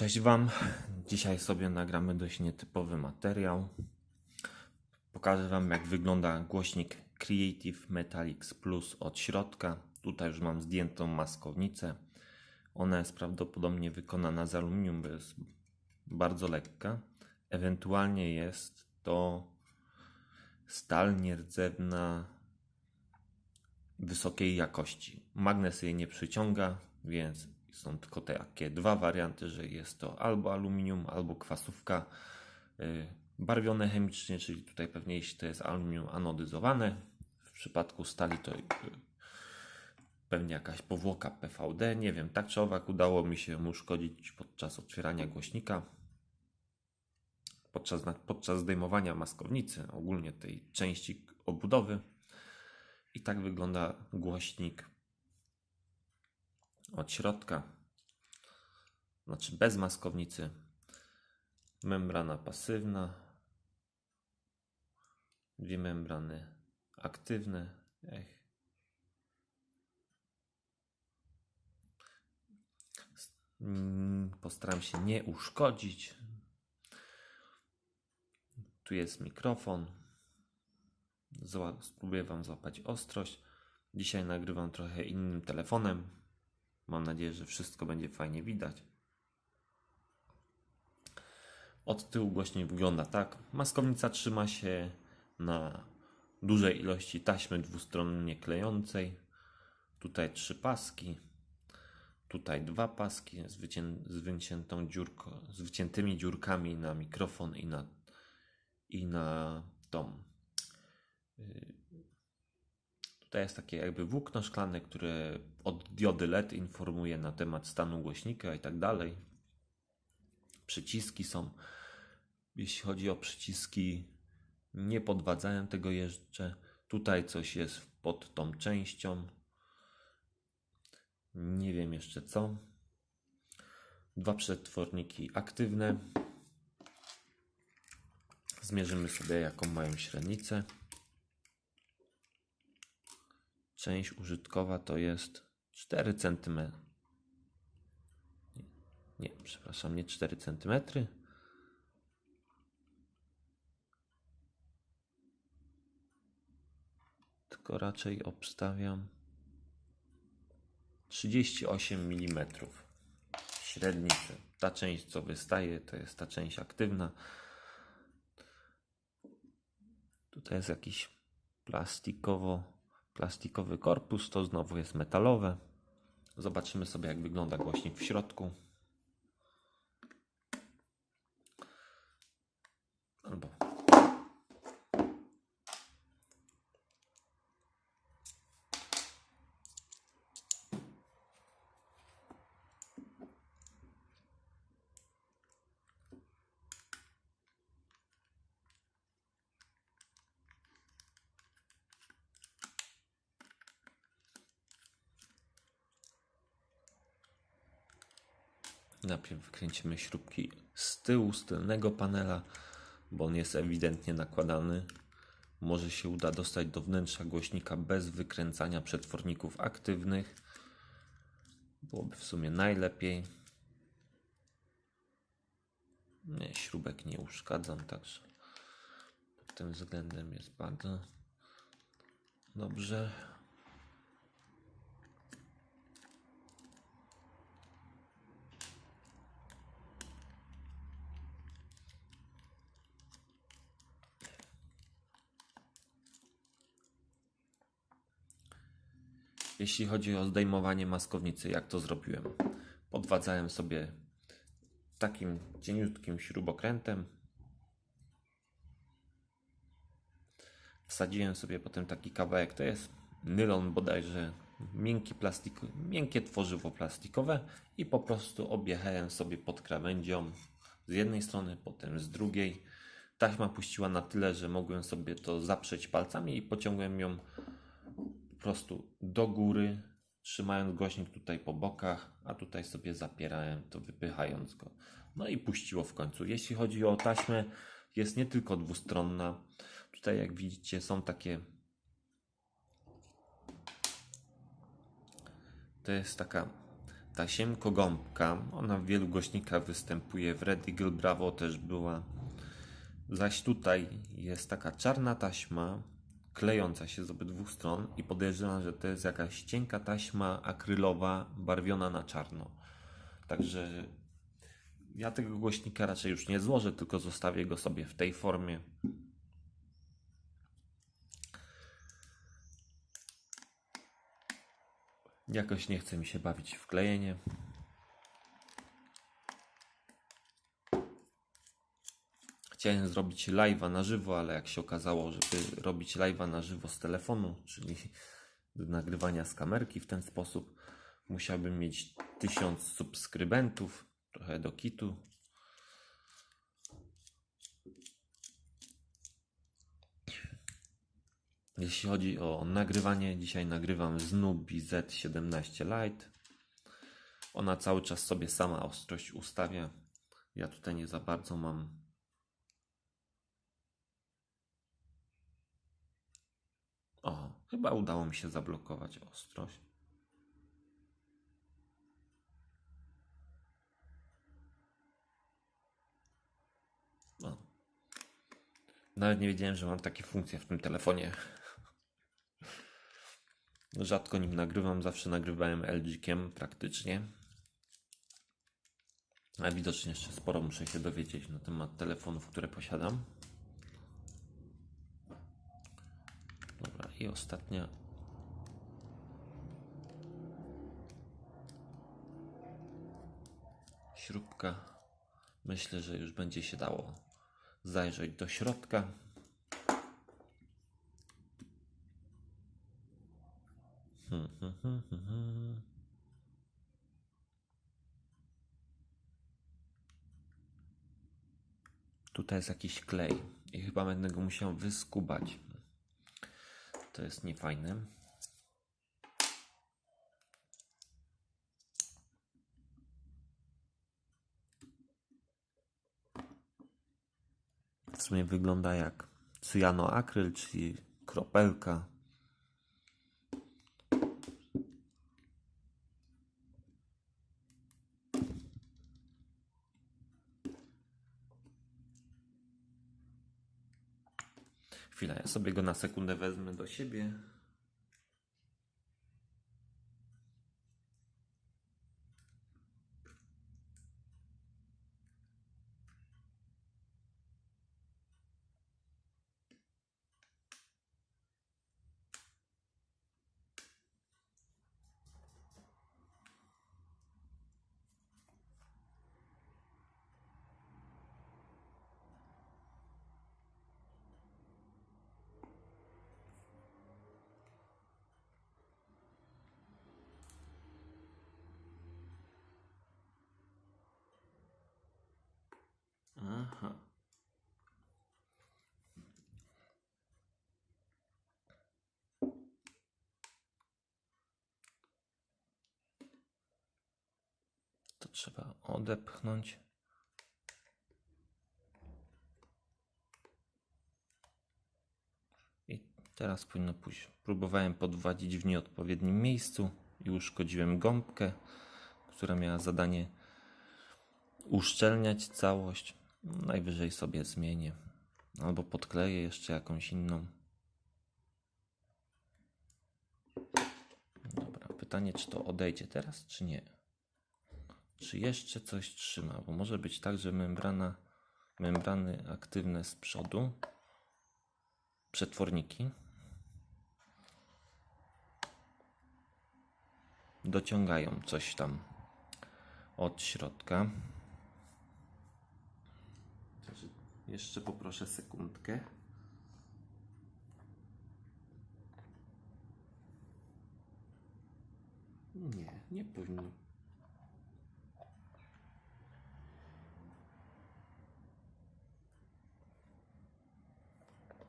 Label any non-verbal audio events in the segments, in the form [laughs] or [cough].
Cześć Wam. Dzisiaj sobie nagramy dość nietypowy materiał. Pokażę Wam, jak wygląda głośnik Creative Metallics Plus od środka. Tutaj już mam zdjętą maskownicę. Ona jest prawdopodobnie wykonana z aluminium, bo jest bardzo lekka. Ewentualnie jest to stal nierdzewna wysokiej jakości. Magnes jej nie przyciąga, więc są tylko takie dwa warianty, że jest to albo aluminium, albo kwasówka y, barwione chemicznie, czyli tutaj pewnie jeśli to jest aluminium anodyzowane. W przypadku stali to y, pewnie jakaś powłoka PVD, nie wiem, tak czy owak udało mi się mu uszkodzić podczas otwierania głośnika. Podczas, podczas zdejmowania maskownicy, ogólnie tej części obudowy. I tak wygląda głośnik od środka. Znaczy bez maskownicy. Membrana pasywna. Dwie membrany aktywne. Ech. Mm, Postaram się nie uszkodzić. Tu jest mikrofon. Spróbuję Wam złapać ostrość. Dzisiaj nagrywam trochę innym telefonem. Mam nadzieję, że wszystko będzie fajnie widać. Od tyłu głośnik wygląda tak. Maskownica trzyma się na dużej ilości taśmy dwustronnie klejącej. Tutaj trzy paski. Tutaj dwa paski z, wycię- z, dziurką, z wyciętymi dziurkami na mikrofon i na, i na tą y, Tutaj jest takie jakby włókno szklane, które od diody LED informuje na temat stanu głośnika i tak dalej. Przyciski są. Jeśli chodzi o przyciski, nie podwadzałem tego jeszcze. Tutaj coś jest pod tą częścią. Nie wiem jeszcze co. Dwa przetworniki aktywne. Zmierzymy sobie jaką mają średnicę. Część użytkowa to jest 4 cm. Nie, przepraszam, nie 4 cm. Tylko raczej obstawiam 38 mm średnicy. Ta część, co wystaje, to jest ta część aktywna. Tutaj jest jakiś plastikowo plastikowy korpus, to znowu jest metalowe. Zobaczymy sobie, jak wygląda głośnik w środku. Albo Najpierw wykręcimy śrubki z tyłu, z tylnego panela, bo on jest ewidentnie nakładany. Może się uda dostać do wnętrza głośnika bez wykręcania przetworników aktywnych. Byłoby w sumie najlepiej. Nie, śrubek nie uszkadzam, także pod tym względem jest bardzo dobrze. Jeśli chodzi o zdejmowanie maskownicy, jak to zrobiłem? Podwadzałem sobie takim cieniutkim śrubokrętem. Wsadziłem sobie potem taki kawałek, to jest nylon bodajże, miękki plastik, miękkie tworzywo plastikowe i po prostu objechałem sobie pod krawędzią z jednej strony, potem z drugiej. Taśma puściła na tyle, że mogłem sobie to zaprzeć palcami i pociągłem ją prostu do góry, trzymając głośnik tutaj po bokach, a tutaj sobie zapierałem to, wypychając go. No i puściło w końcu. Jeśli chodzi o taśmę, jest nie tylko dwustronna. Tutaj, jak widzicie, są takie. To jest taka tasiemko gąbka. Ona w wielu głośnikach występuje. W Red Eagle Bravo też była. Zaś tutaj jest taka czarna taśma, klejąca się z obydwu stron i podejrzewam, że to jest jakaś cienka taśma akrylowa, barwiona na czarno. Także ja tego głośnika raczej już nie złożę, tylko zostawię go sobie w tej formie. Jakoś nie chce mi się bawić w klejenie. Chciałem zrobić live'a na żywo, ale jak się okazało, żeby robić live'a na żywo z telefonu, czyli nagrywania z kamerki w ten sposób, musiałbym mieć 1000 subskrybentów, trochę do kitu. Jeśli chodzi o nagrywanie, dzisiaj nagrywam z Nubi Z17 Lite. Ona cały czas sobie sama ostrość ustawia. Ja tutaj nie za bardzo mam O, chyba udało mi się zablokować ostrość. O. Nawet nie wiedziałem, że mam takie funkcje w tym telefonie. [laughs] Rzadko nim nagrywam, zawsze nagrywałem LG-kiem praktycznie. A widocznie jeszcze sporo muszę się dowiedzieć na temat telefonów, które posiadam. Dobra, i ostatnia. Śrubka. Myślę, że już będzie się dało zajrzeć do środka. Hmm, hmm, hmm. Tutaj jest jakiś klej i chyba będę go musiał wyskubać. To jest niefajne. W sumie wygląda jak cyjanoakryl, czyli kropelka. Chwila, ja sobie go na sekundę wezmę do siebie. Aha. To trzeba odepchnąć. I teraz powinno pójść. Próbowałem podwadzić w nieodpowiednim miejscu i uszkodziłem gąbkę, która miała zadanie uszczelniać całość. Najwyżej sobie zmienię. Albo podkleję jeszcze jakąś inną. Dobra, pytanie, czy to odejdzie teraz, czy nie? Czy jeszcze coś trzyma? Bo może być tak, że membrana, membrany aktywne z przodu, przetworniki, dociągają coś tam od środka. Jeszcze poproszę sekundkę. Nie, nie powinno.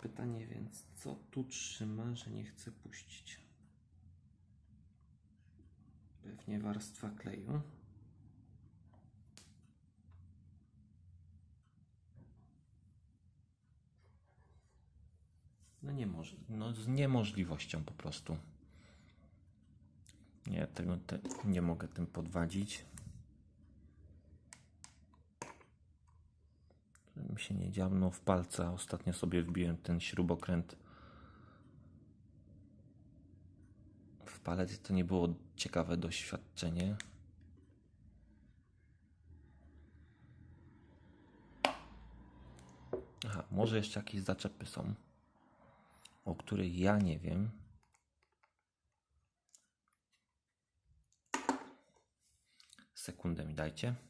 Pytanie więc, co tu trzyma, że nie chce puścić? Pewnie warstwa kleju. No nie może, no z niemożliwością po prostu. Nie, tego te, nie mogę tym podwadzić. Mi się nie dziabnął w palca. Ostatnio sobie wbiłem ten śrubokręt w palec. To nie było ciekawe doświadczenie. Aha, może jeszcze jakieś zaczepy są, o których ja nie wiem. Sekundę mi dajcie.